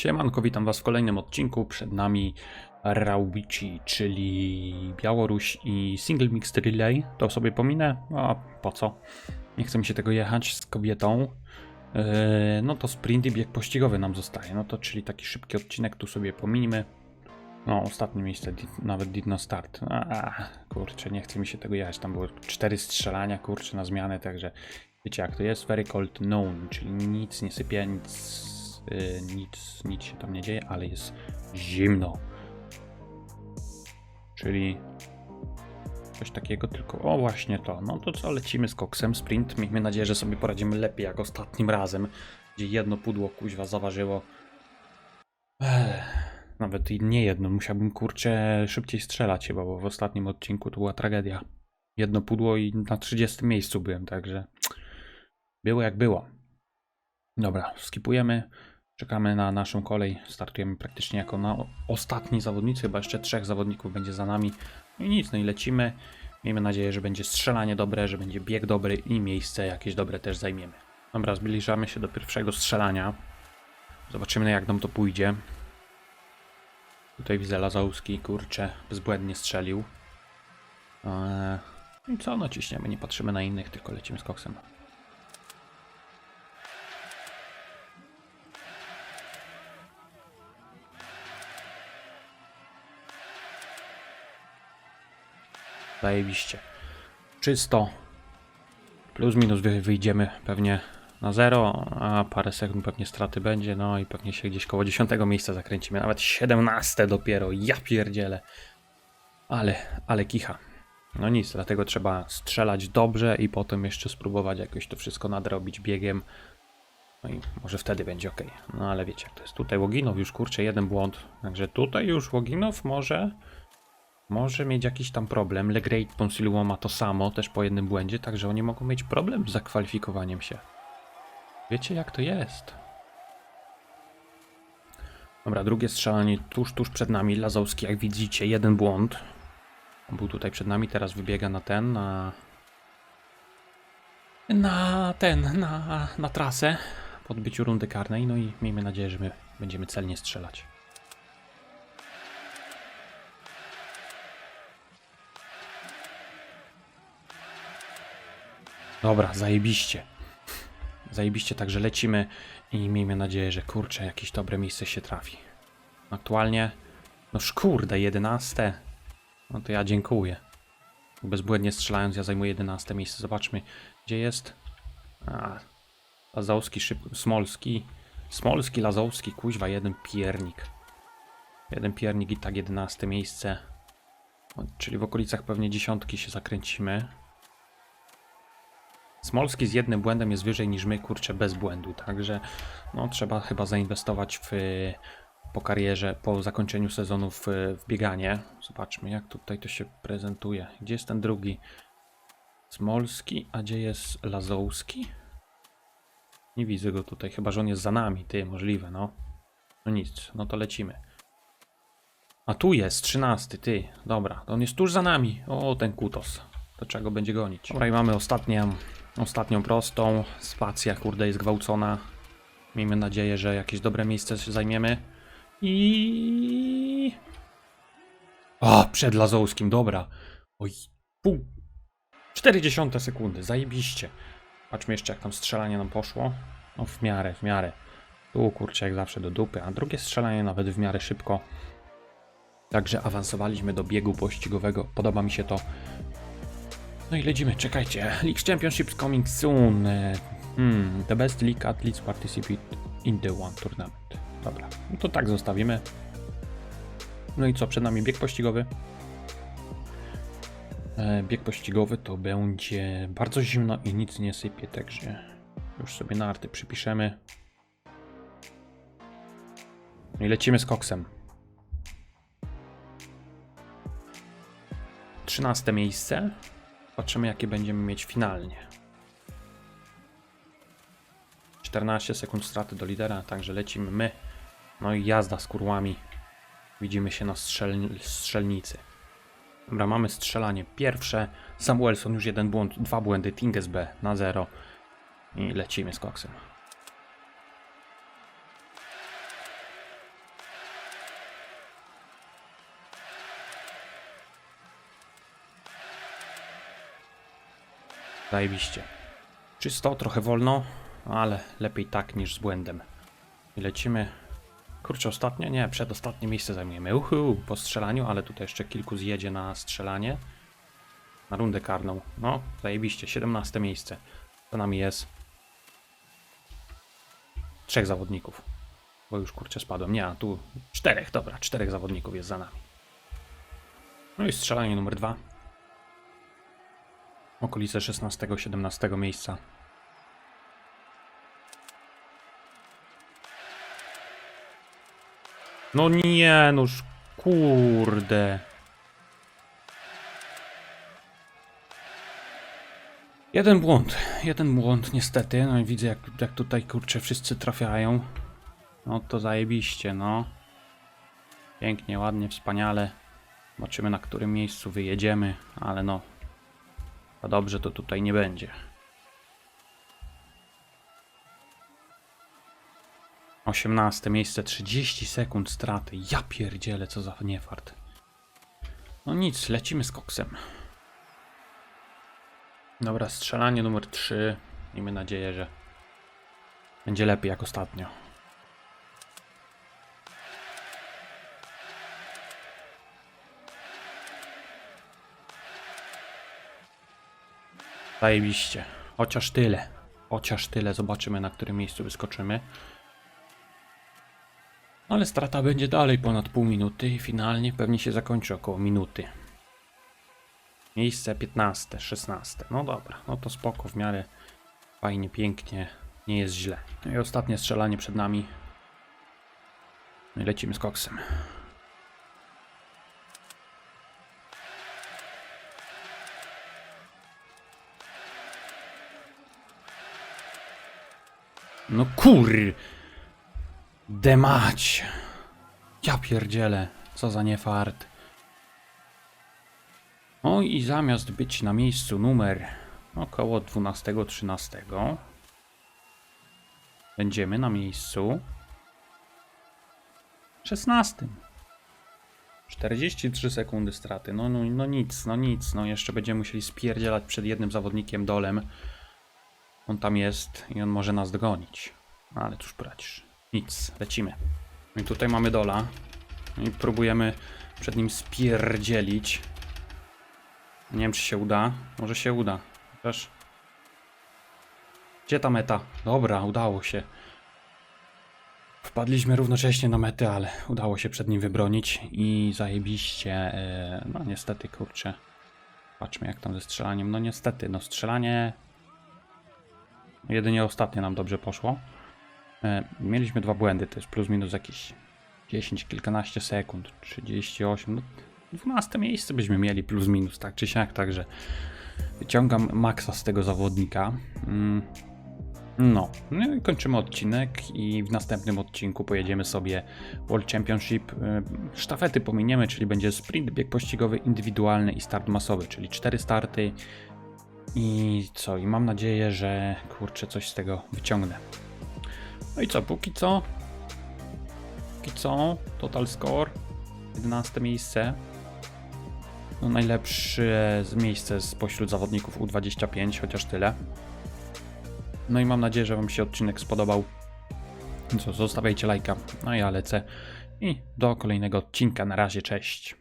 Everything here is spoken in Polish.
Siemanko, witam was w kolejnym odcinku. Przed nami Raubici, czyli Białoruś i Single Mixed Relay. To sobie pominę, a po co? Nie chce mi się tego jechać z kobietą. Yy, no to sprint i bieg pościgowy nam zostaje. No to czyli taki szybki odcinek, tu sobie pominimy. No, ostatnie miejsce, did, nawet did not start. A, kurczę, nie chce mi się tego jechać. Tam było cztery strzelania, kurczę, na zmianę, także wiecie jak to jest. Very cold known, czyli nic nie sypie, nic, nic, nic się tam nie dzieje, ale jest zimno. Czyli coś takiego, tylko o właśnie to. No to co, lecimy z koksem, sprint. Miejmy nadzieję, że sobie poradzimy lepiej jak ostatnim razem, gdzie jedno pudło kuźwa zaważyło. Ech. Nawet i nie jedno, musiałbym kurczę szybciej strzelać chyba, bo w ostatnim odcinku to była tragedia. Jedno pudło i na 30 miejscu byłem, także było jak było. Dobra, skipujemy, czekamy na naszą kolej, startujemy praktycznie jako na ostatni zawodnicy, chyba jeszcze trzech zawodników będzie za nami. No i nic, no i lecimy. Miejmy nadzieję, że będzie strzelanie dobre, że będzie bieg dobry i miejsce jakieś dobre też zajmiemy. Dobra, zbliżamy się do pierwszego strzelania. Zobaczymy jak nam to pójdzie. Tutaj widzę Lazowski, kurczę, bezbłędnie strzelił. Eee, I co, no ciśniemy, nie patrzymy na innych, tylko lecimy z koksem. Zajebiście. Czysto. Plus minus wy, wyjdziemy pewnie na zero, a parę sekund pewnie straty będzie, no i pewnie się gdzieś koło 10 miejsca zakręcimy, nawet 17 dopiero, ja pierdzielę. Ale, ale kicha. No nic, dlatego trzeba strzelać dobrze i potem jeszcze spróbować jakoś to wszystko nadrobić biegiem. No i może wtedy będzie ok. No ale wiecie jak to jest. Tutaj Łoginow już kurczę jeden błąd. Także tutaj już Łoginow może może mieć jakiś tam problem. Legrade Ponsiluo ma to samo, też po jednym błędzie, także oni mogą mieć problem z zakwalifikowaniem się. Wiecie jak to jest. Dobra, drugie strzelanie tuż, tuż przed nami. Lazowski, jak widzicie, jeden błąd. On był tutaj przed nami, teraz wybiega na ten, na... Na ten, na, na trasę po odbyciu rundy karnej. No i miejmy nadzieję, że my będziemy celnie strzelać. Dobra, zajebiście. Zajebiście, także lecimy i miejmy nadzieję, że kurczę, jakieś dobre miejsce się trafi. Aktualnie, no szkurde, 11. No to ja dziękuję. Bezbłędnie strzelając, ja zajmuję 11 miejsce. Zobaczmy, gdzie jest. A, Lazowski, szyb... Smolski. Smolski, Lazowski, kuźwa, jeden piernik. Jeden piernik i tak 11 miejsce. Czyli w okolicach pewnie dziesiątki się zakręcimy. Smolski z jednym błędem jest wyżej niż my, kurczę, bez błędu, także no, trzeba chyba zainwestować w, po karierze, po zakończeniu sezonu w, w bieganie. Zobaczmy, jak tutaj to się prezentuje. Gdzie jest ten drugi? Smolski, a gdzie jest Lazowski? Nie widzę go tutaj, chyba że on jest za nami, ty, możliwe, no. No nic, no to lecimy. A tu jest, 13, ty, dobra, to on jest tuż za nami. O, ten kutos. To trzeba go będzie gonić. Dobra, i mamy ostatnią, ostatnią prostą. Spacja, kurde, jest gwałcona. Miejmy nadzieję, że jakieś dobre miejsce zajmiemy. I... O, przed Lazowskim, dobra. Oj, pół... 40 sekundy, zajebiście. Patrzmy jeszcze, jak tam strzelanie nam poszło. No, w miarę, w miarę. Tu, kurczę, jak zawsze do dupy, a drugie strzelanie nawet w miarę szybko. Także awansowaliśmy do biegu pościgowego. Podoba mi się to. No i lecimy, czekajcie. League Championships coming soon. E, Hmm, the best league athletes participate in the one tournament. Dobra, no to tak zostawimy. No i co, przed nami bieg pościgowy. E, bieg pościgowy to będzie bardzo zimno i nic nie sypie, także już sobie narty przypiszemy. No i lecimy z koksem. 13 miejsce. Patrzymy, jakie będziemy mieć finalnie. 14 sekund straty do lidera, także lecimy my. No i jazda z kurłami. Widzimy się na strzel strzelnicy. Dobra, mamy strzelanie pierwsze. Samuelson już jeden błąd, dwa błędy. Tinges B na zero. I lecimy z koksem. Zajebiście. Czysto, trochę wolno, ale lepiej tak niż z błędem. I lecimy. Kurczę, ostatnie? Nie, przedostatnie miejsce zajmujemy. Uhu, po strzelaniu, ale tutaj jeszcze kilku zjedzie na strzelanie. Na rundę karną. No, zajebiście, 17 miejsce. To nami jest. Trzech zawodników. Bo już kurczę spadłem. Nie, a tu czterech, dobra, czterech zawodników jest za nami. No i strzelanie numer dwa. Okolice 16-17 miejsca. No nie, noż kurde. Jeden błąd, jeden błąd niestety. No i widzę jak, jak tutaj kurczę wszyscy trafiają. No to zajebiście, no. Pięknie, ładnie, wspaniale. Zobaczymy na którym miejscu wyjedziemy, ale no. A dobrze to tutaj nie będzie. 18 miejsce, 30 sekund straty. Ja pierdzielę, co za niefart. No nic, lecimy z koksem. Dobra, strzelanie numer 3. Miejmy nadzieję, że będzie lepiej jak ostatnio. Zajebiście. Chociaż tyle. Chociaż tyle. Zobaczymy na którym miejscu wyskoczymy. Ale strata będzie dalej ponad pół minuty i finalnie pewnie się zakończy około minuty. Miejsce 15, 16. No dobra, no to spoko, w miarę fajnie, pięknie, nie jest źle. No i ostatnie strzelanie przed nami. No lecimy z koksem. No kur... Demać. Ja pierdzielę, co za niefart. No i zamiast być na miejscu numer około 12-13, będziemy na miejscu 16. 43 sekundy straty. No, no, no nic, no nic. No jeszcze będziemy musieli spierdzielać przed jednym zawodnikiem dolem. On tam jest i on może nas dogonić. Ale cóż poradzisz. Nic, lecimy. No I tutaj mamy dola. No I próbujemy przed nim spierdzielić. Nie wiem, czy się uda. Może się uda. Też. Gdzie ta meta? Dobra, udało się. Wpadliśmy równocześnie na metę, ale udało się przed nim wybronić i zajebiście. e, No niestety, kurczę. Patrzmy jak tam ze strzelaniem. No niestety, no strzelanie. Jedynie ostatnie nam dobrze poszło. E, Mieliśmy dwa błędy, jest plus minus jakieś 10, kilkanaście sekund, 38, no 12 miejsce byśmy mieli plus minus, tak czy siak, także wyciągam maksa z tego zawodnika. Mm, No, no i kończymy odcinek i w następnym odcinku pojedziemy sobie World Championship. E, Sztafety pominiemy, czyli będzie sprint, bieg pościgowy, indywidualny i start masowy, czyli cztery starty. I co? I mam nadzieję, że kurczę coś z tego wyciągnę. No i co, póki co? Póki co, total score 11 miejsce. No najlepsze miejsce spośród zawodników U25, chociaż tyle. No i mam nadzieję, że Wam się odcinek spodobał. Co, zostawiajcie lajka. No ja lecę. I do kolejnego odcinka. Na razie, cześć.